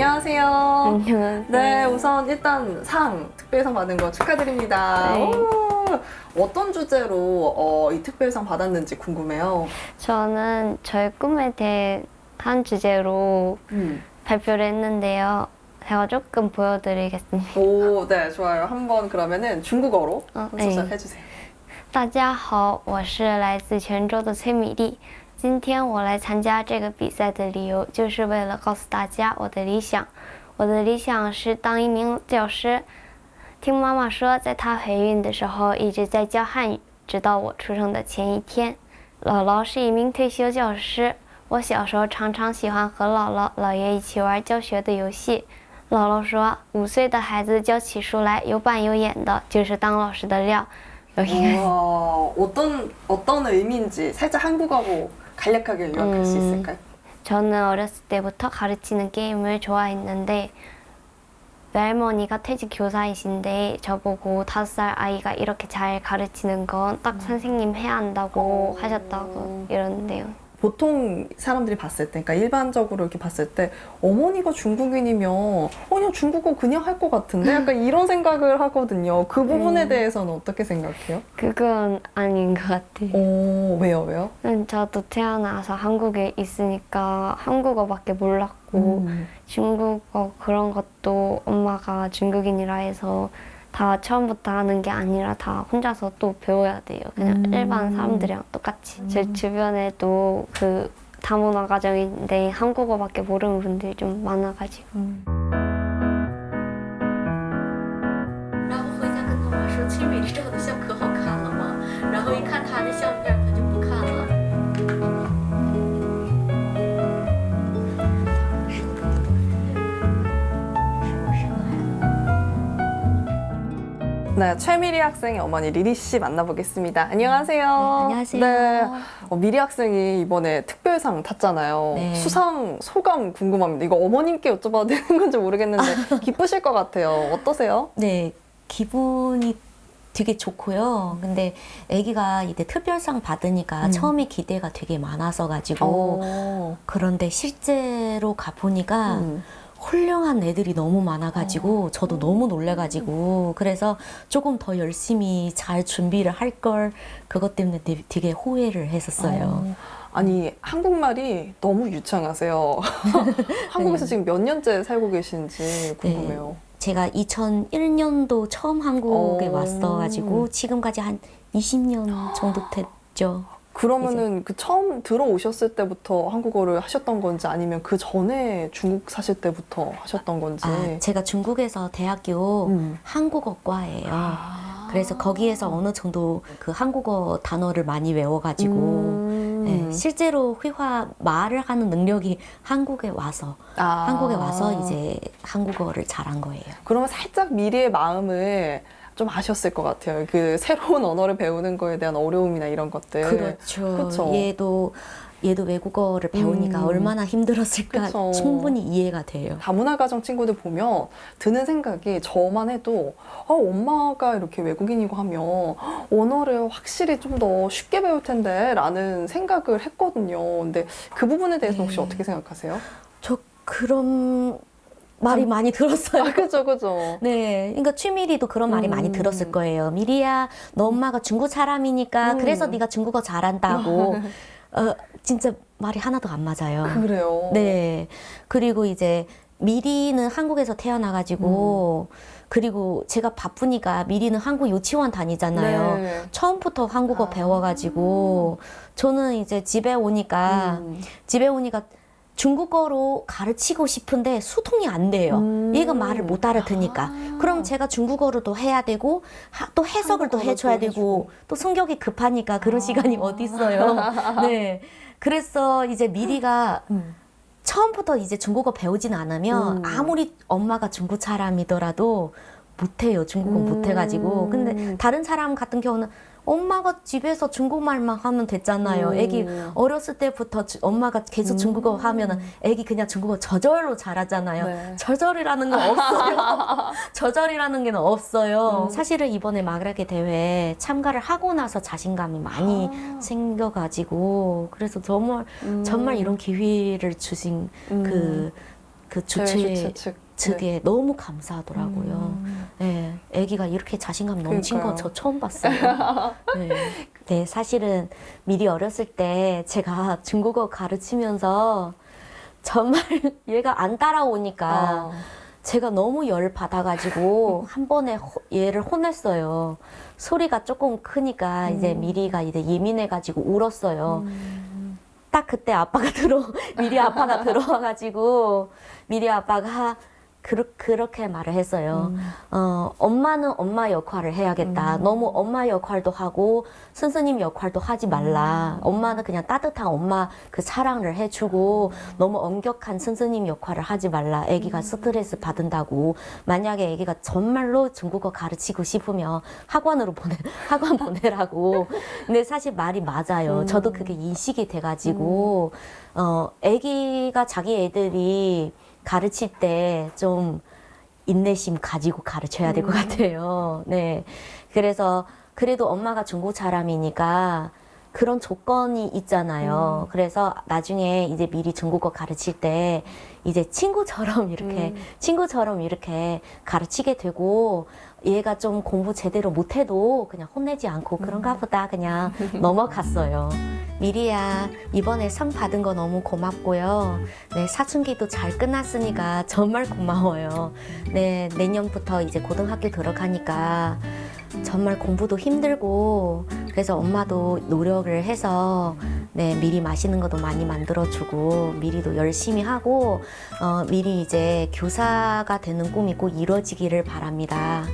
안녕하세요. 안녕하세요. 네, 우선 일단 상, 특별상 받은 거 축하드립니다. 네. 오, 어떤 주제로 어, 이 특별상 받았는지 궁금해요. 저는 저의 꿈에 대한 주제로 음. 발표를 했는데요. 제가 조금 보여드리겠습니다. 오, 네, 좋아요. 한번 그러면은 중국어로 어, 한 네. 소절 해주세요. 大家好，我是来自泉州的崔米丽。 今天我来参加这个比赛的理由，就是为了告诉大家我的理想。我的理想是当一名教师。听妈妈说，在她怀孕的时候一直在教汉语，直到我出生的前一天。姥姥是一名退休教师，我小时候常常喜欢和姥姥、姥爷一起玩教学的游戏。姥姥说，五岁的孩子教起书来有板有眼的，就是当老师的料。 여기가 와, 어떤 어떤 의미인지 살짝 한국어로 간략하게 요약할 수 음. 있을까요? 저는 어렸을 때부터 가르치는 게임을 좋아했는데 외할머니가 퇴직 교사이신데 저보고 다섯 살 아이가 이렇게 잘 가르치는 건 딱 선생님 해야 한다고 어. 하셨다고 이러는데요. 보통 사람들이 봤을 때, 그러니까 일반적으로 이렇게 봤을 때 어머니가 중국인이면 어, 그냥 중국어 그냥 할 것 같은데 약간 이런 생각을 하거든요. 그 부분에 음. 대해서는 어떻게 생각해요? 그건 아닌 것 같아요. 오, 왜요, 왜요? 음, 저도 태어나서 한국에 있으니까 한국어밖에 몰랐고 음. 중국어 그런 것도 엄마가 중국인이라 해서 다 처음부터 하는 게 아니라 다 혼자서 또 배워야 돼요. 그냥 음. 일반 사람들이랑 똑같이. 제 주변에도 그 다문화 가정인데 한국어밖에 모르는 분들이 좀 많아가지고. 然 네, 최미리 학생의 어머니 리리 씨 만나보겠습니다. 안녕하세요. 안녕하세요. 네, 어, 미리 학생이 이번에 특별상 탔잖아요. 네. 수상 소감 궁금합니다. 이거 어머님께 여쭤봐도 되는 건지 모르겠는데 기쁘실 것 같아요. 어떠세요? 네, 기분이 되게 좋고요. 근데 아기가 이제 특별상 받으니까 음. 처음에 기대가 되게 많아서 가지고 어. 그런데 실제로 가 보니까 음. 훌륭한 애들이 너무 많아가지고 저도 너무 놀래가지고 그래서 조금 더 열심히 잘 준비를 할 걸 그것 때문에 되- 되게 후회를 했었어요. 어. 아니 한국말이 너무 유창하세요. 한국에서 네. 지금 몇 년째 살고 계신지 궁금해요. 제가 2001년도 처음 한국에 오. 왔어가지고 지금까지 한 20년 정도 됐죠. 그러면은 그 처음 들어오셨을 때부터 한국어를 하셨던 건지 아니면 그 전에 중국 사실 때부터 하셨던 건지. 아, 제가 중국에서 대학교 음. 한국어과예요. 아. 그래서 거기에서 어느 정도 그 한국어 단어를 많이 외워가지고 음. 네, 실제로 회화 말을 하는 능력이 한국에 와서 아. 한국에 와서 이제 한국어를 잘한 거예요. 그러면 살짝 미리의 마음을 좀 아셨을 것 같아요. 그 새로운 언어를 배우는 거에 대한 어려움이나 이런 것들. 그렇죠. 그쵸. 얘도 얘도 외국어를 배우니까 음. 얼마나 힘들었을까 그쵸. 충분히 이해가 돼요. 다문화 가정 친구들 보면 드는 생각이 저만 해도 아, 엄마가 이렇게 외국인이고 하면 언어를 확실히 좀 더 쉽게 배울 텐데 라는 생각을 했거든요. 근데 그 부분에 대해서 혹시 네. 어떻게 생각하세요? 저 그런 말이 참- 많이 들었어요. 아, 그죠, 그죠. 네, 그러니까 취미리도 그런 말이 음. 많이 들었을 거예요. 미리야, 너 엄마가 중국 사람이니까 음. 그래서 네가 중국어 잘한다고. 어, 진짜 말이 하나도 안 맞아요. 그래요. 네, 그리고 이제 미리는 한국에서 태어나가지고 그리고 제가 바쁘니까 미리는 한국 유치원 다니잖아요. 네. 처음부터 한국어 아. 배워가지고 저는 이제 집에 오니까 음. 집에 오니까 중국어로 가르치고 싶은데 소통이 안 돼요. 음. 얘가 말을 못 알아듣으니까. 아. 그럼 제가 중국어를 또 해야 되고 하- 또 해석을 또 해줘야 또 되고 해주고. 또 성격이 급하니까 그런 아. 시간이 어디 있어요. 네. 그래서 이제 미리가 음. 처음부터 이제 중국어 배우진 않으면 음. 아무리 엄마가 중국 사람이더라도 못해요. 중국어 음. 못해가지고. 근데 다른 사람 같은 경우는 엄마가 집에서 중국말만 하면 됐잖아요. 음. 애기 어렸을 때부터 주- 엄마가 계속 음. 중국어 하면은 애기 그냥 중국어 저절로 잘하잖아요. 네. 저절이라는 건 없어요. 저절이라는 게 없어요. 음. 사실은 이번에 마그라게 대회 참가를 하고 나서 자신감이 많이 아. 생겨가지고 그래서 정말 음. 정말 이런 기회를 주신 음. 그그 주최 주최 측 측에 너무 감사하더라고요. 음. 네, 아기가 이렇게 자신감 넘친 건. 저 처음 봤어요. 네. 네, 사실은 미리 어렸을 때 제가 중국어 가르치면서 정말 얘가 안 따라오니까 아, 제가 너무 열 받아가지고 한 번에 호- 얘를 혼냈어요. 소리가 조금 크니까 이제 미리가 이제 예민해가지고 울었어요. 딱 그때 아빠가 들어 미리 아빠가 들어와가지고 미리 아빠가 그르, 그렇게 말을 했어요. 어, 엄마는 엄마 역할을 해야겠다. 너무 엄마 역할도 하고 선생님 역할도 하지 말라. 엄마는 그냥 따뜻한 엄마 그 사랑을 해주고 너무 엄격한 선생님 역할을 하지 말라. 아기가 스트레스 받는다고. 만약에 아기가 정말로 중국어 가르치고 싶으면 학원으로 보내 학원 보내라고. 근데 사실 말이 맞아요. 저도 그게 인식이 돼가지고 어 아기가 자기 애들이 가르칠 때 좀 인내심 가지고 가르쳐야 될 것 같아요. 네. 그래서 그래도 엄마가 중국 사람이니까 그런 조건이 있잖아요. 그래서 나중에 이제 미리 중국어 가르칠 때 이제 친구처럼 이렇게 친구처럼 이렇게 가르치게 되고 얘가 좀 공부 제대로 못해도 그냥 혼내지 않고 그런가 보다 그냥 넘어갔어요. 미리야 이번에 상 받은 거 너무 고맙고요. 네 사춘기도 잘 끝났으니까 정말 고마워요. 네 내년부터 이제 고등학교 들어가니까 정말 공부도 힘들고 그래서 엄마도 노력을 해서 네 미리 맛있는 것도 많이 만들어주고 미리도 열심히 하고 어, 미리 이제 교사가 되는 꿈이 꼭 이루어지기를 바랍니다.